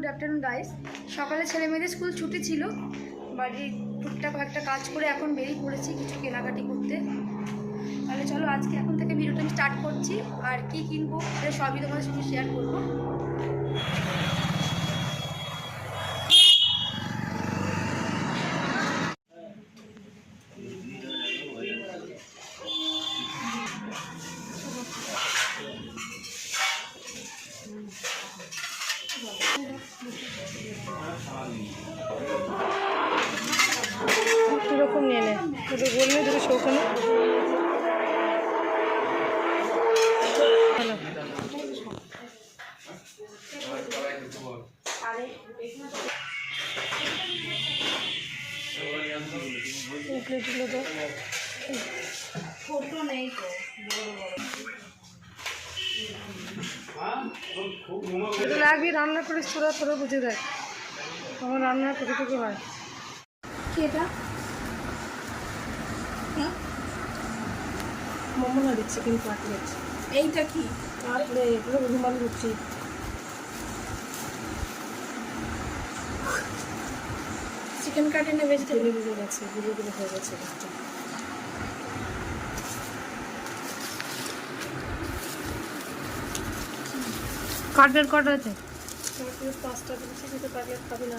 Good afternoon guys সকালে ছেলে মেয়েদের স্কুল ছুটি ছিল। বাড়ির টুকটাক একটা কাজ করে এখন বেরিয়ে পড়েছি কিছু কেনাকাটি করতে। তাহলে চলো, আজকে এখন থেকে ভিডিওটা আমি স্টার্ট করছি। আর কি কিনবো সবই তোমাদের সঙ্গে শেয়ার করব। কীরকম নিয়ে নেয় দুটো গোল নেই দুটো শৌখানে এটা লাগবি রান্না করিস তোরা তোরা বুঝে দেখ। আমার রান্না কতটুকু হয়। কি এটা? মোমো না দিচ্ছি কিন্তু কাটলেট এইটা কি? কাটলেট রুমাল রুটি। চিকেন কাটে না ভেজিটেবল তেলে ভিজে গেছে গুলো গুলো হয়ে গেছে কাটলেট কটা আছে? কাটলেট পাঁচটা দিচ্ছি কিন্তু কাটলেট খাবি না।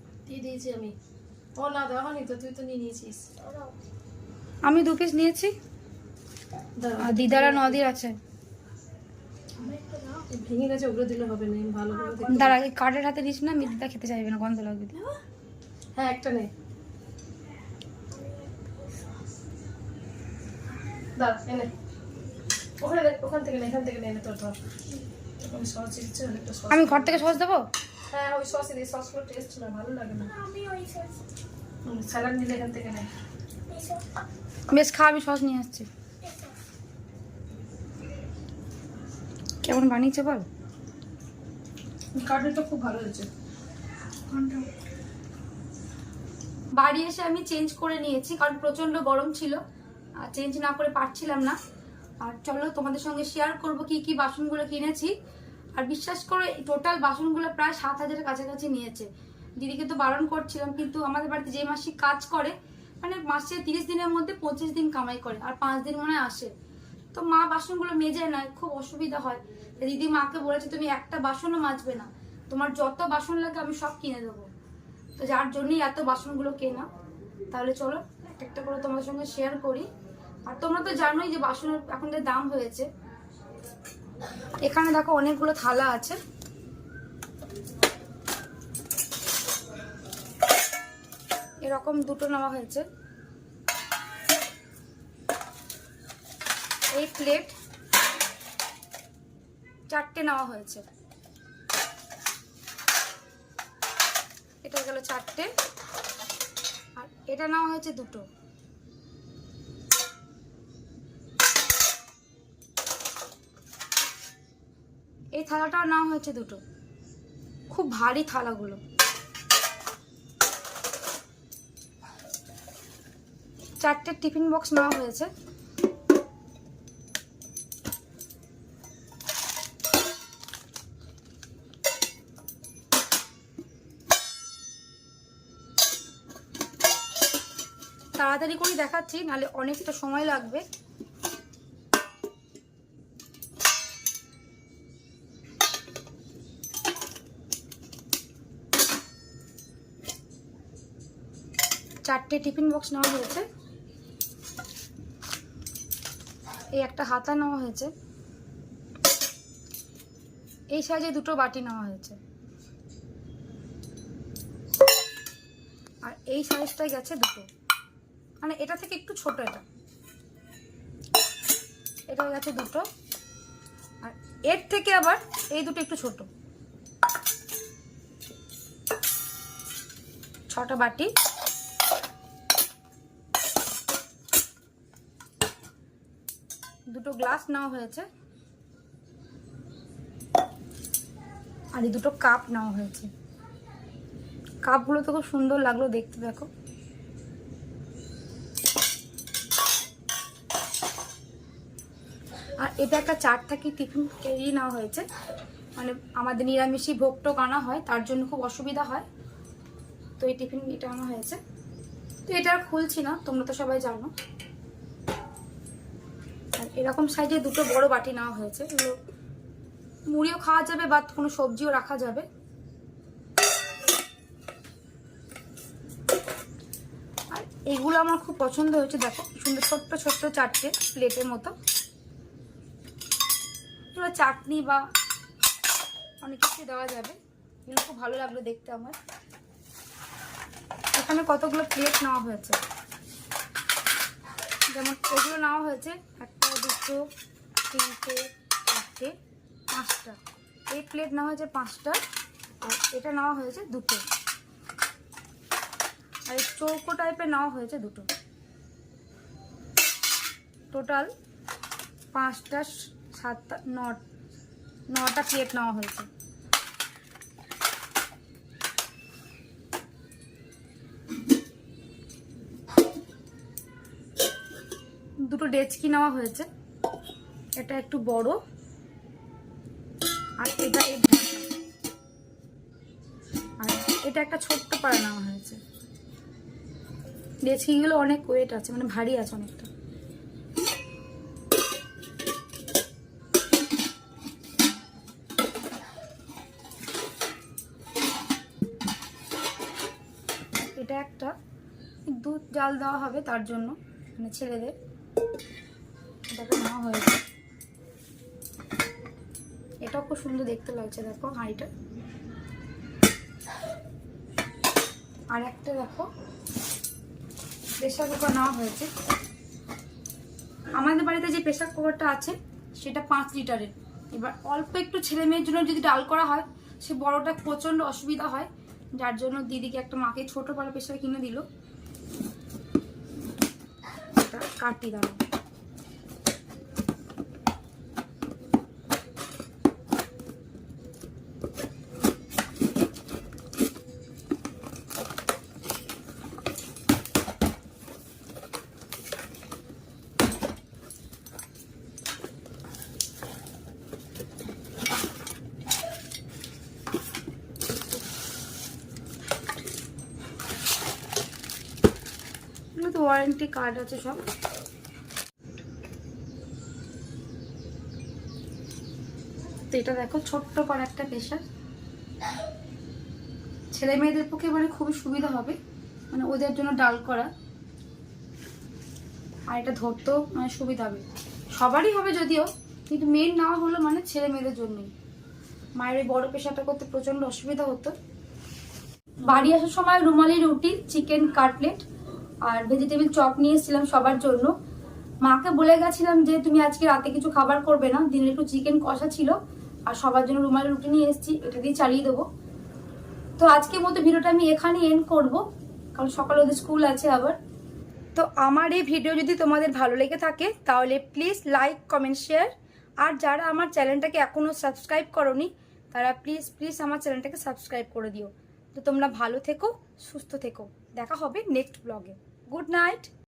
দিয়ে দিয়েছি আমি। ও না তো তুই তো নিয়ে নিয়েছিস। আমি দু পিস নিয়েছি। আর দিদারা নদীর আছে। ভেঙে গেছে ওগুলো দিলে হবে না ভালো করে দাঁড়া এই কার্ডের হাতে দিস না দিদা খেতে চাইবে না গন্ধ লাগবে। হ্যাঁ একটা নে। দাঁড়া এনে ওখানে থেকে নে এখান থেকে নে তোর ধর। আমি ঘর থেকে সস দেবো? হ্যাঁ ওই সস দিই সসগুলো টেস্ট না ভালো লাগে না। স্যালাড নিলে এখান থেকে বেশ খা আমি সস নিয়ে আসছি। কেমন বানিয়েছে বল? কাটলেটটা খুব ভালো হয়েছে। বাড়ি এসে আমি চেঞ্জ করে নিয়েছি কারণ প্রচণ্ড গরম ছিল। আর চেঞ্জ না করে পারছিলাম না। আর চলো তোমাদের সঙ্গে শেয়ার করব কি কি বাসনগুলো কিনেছি। আর বিশ্বাস করে টোটাল বাসনগুলো প্রায় সাত হাজারের কাছাকাছি নিয়েছে। দিদিকে তো বারণ করছিলাম, কিন্তু আমাদের বাড়িতে যে মাসি কাজ করে মানে মাসে তিরিশ দিনের মধ্যে পঁচিশ দিন কামাই করে, আর পাঁচ দিন মনে আসে। তো মা বাসনগুলো মেজে নেয়, খুব অসুবিধা হয়। দিদি মাকে বলেছে, তুমি একটা বাসনও মাজবে না। তোমার যত বাসন লাগে আমি সব কিনে দেবো। তো যার জন্যই এত বাসনগুলো কেনা। তাহলে চলো, এক একটা করে তোমাদের সঙ্গে শেয়ার করি। আর তোমরা তো জানোই যে বাসনের এখন যে দাম হয়েছে। এখানে দেখো অনেকগুলো থালা আছে। এরকম দুটো নেওয়া হয়েছে। এই প্লেট চারটে নেওয়া হয়েছে। এটা গেল চারটে। আর এটা নেওয়া হয়েছে দুটো। এই থালাটাও নেওয়া হয়েছে দুটো। খুব ভারী থালাগুলো। চারটে টিফিন বক্স নেওয়া হয়েছে। তাড়াতাড়ি করে দেখাচ্ছি, নাহলে অনেকটা সময় লাগবে। চারটে টিফিন বক্স নেওয়া হয়েছে। এই একটা হাতা নেওয়া হয়েছে। এই সাইজে দুটো বাটি নেওয়া হয়েছে। আর এই সাইজটা গেছে দুটো। মানে এটা থেকে একটু ছোট এটা। এটা গেছে দুটো। আর এর থেকে আবার এই দুটো একটু ছোট। ছটা বাটি। দুটো গ্লাস নেওয়া হয়েছে। আর এই দুটো কাপ নেওয়া হয়েছে। কাপগুলো তো খুব সুন্দর লাগল দেখতে, দেখো। আর এটা একটা চার থাকি টিফিন ক্যারি নেওয়া হয়েছে। মানে আমাদের নিরামিষই ভোগ টোক আনা হয়, তার জন্য খুব অসুবিধা হয়। তো এই টিফিন এটা আনা হয়েছে। তো এটা আর খুলছি না, তোমরা তো সবাই জানো। এরকম সাইজে দুটো বড় বাটি নেওয়া হয়েছে। মুড়িও খাওয়া যাবে বা কোনো সবজিও রাখা যাবে। আর এগুলো আমার খুব পছন্দ হয়েছে, দেখো সুন্দর ছোট্ট ছোট্ট চারটে প্লেটের মতো। এগুলো চাটনি বা অনেক কিছু দেওয়া যাবে। এগুলো খুব ভালো লাগল দেখতে আমার। এখানে কতগুলো প্লেট নেওয়া হয়েছে? যেমন এগুলো নেওয়া হয়েছে দুটো, তিনটে, চারটে, পাঁচটা। এই প্লেট নেওয়া হয়েছে পাঁচটা, আর এটা নেওয়া হয়েছে দুটো। আর এই চৌকো টাইপের নেওয়া হয়েছে দুটো। টোটাল পাঁচটা, সাতটা, নটা প্লেট নেওয়া হয়েছে। দুটো ডেচকি নেওয়া হয়েছে। এটা একটু বড়। আর এটা আর এটা একটা ছোট্ট পাড়া নেওয়া হয়েছে। ডেচকিগুলো অনেক ওয়েট আছে মানে ভারী আছে অনেকটা। এটা একটা, দুধ জাল দেওয়া হবে তার জন্য মানে ছেলেদের। এটাকে নেওয়া হয়েছে। এটাও খুব সুন্দর দেখতে লাগছে, দেখো হাঁড়িটা। আর একটা দেখো, প্রেশার কুকার নেওয়া হয়েছে। আমাদের বাড়িতে যে প্রেশার কুকারটা আছে, সেটা পাঁচ লিটারের। এবার অল্প একটু ছেলে মেয়ের জন্য যদি ডাল করা হয়, সে বড়টা প্রচণ্ড অসুবিধা হয়। যার জন্য দিদিকে একটা মাকে ছোট পালা প্রেশার কিনে দিল এটা কাটি দাঁড়াও ওয়ারেন্টি কার্ড আছে সব। তো এটা দেখো, ছোট্ট করে একটা প্রেশার ছেলে মেয়েদের পক্ষে মানে খুবই সুবিধা হবে মানে ওদের জন্য ডাল করা। আর এটা ধরতেও মানে সুবিধা হবে। সবারই হবে যদিও, কিন্তু মেন না হলো মানে ছেলে মেয়েদের জন্যই। মায়ের ওই বড় পেশাটা করতে প্রচণ্ড অসুবিধা হতো। বাড়ি আসার সময় রুমালি রুটি চিকেন কাটলেট আর ভেজিটেবিল চপ নিয়ে এসেছিলাম সবার জন্য। মাকে বলে গেছিলাম যে, তুমি আজকে রাতে কিছু খাবার করবে না। দিনে একটু চিকেন কষা ছিল। আর সবার জন্য রুমালি, রুটি নিয়ে এসেছি। এটা দিয়ে চালিয়ে দেবো। তো আজকের মতো ভিডিওটা আমি এখানে এন্ড করব। কারণ সকালে ওদের স্কুল আছে আবার। তো আমার এই ভিডিও যদি তোমাদের ভালো লেগে থাকে, তাহলে প্লিজ লাইক কমেন্ট শেয়ার আর যারা আমার চ্যানেলটাকে এখনও সাবস্ক্রাইব করনি, তারা প্লিজ প্লিজ আমার চ্যানেলটাকে সাবস্ক্রাইব করে দিও। তো তোমরা ভালো থেকো, সুস্থ থেকো। দেখা হবে নেক্সট ব্লগে গুড নাইট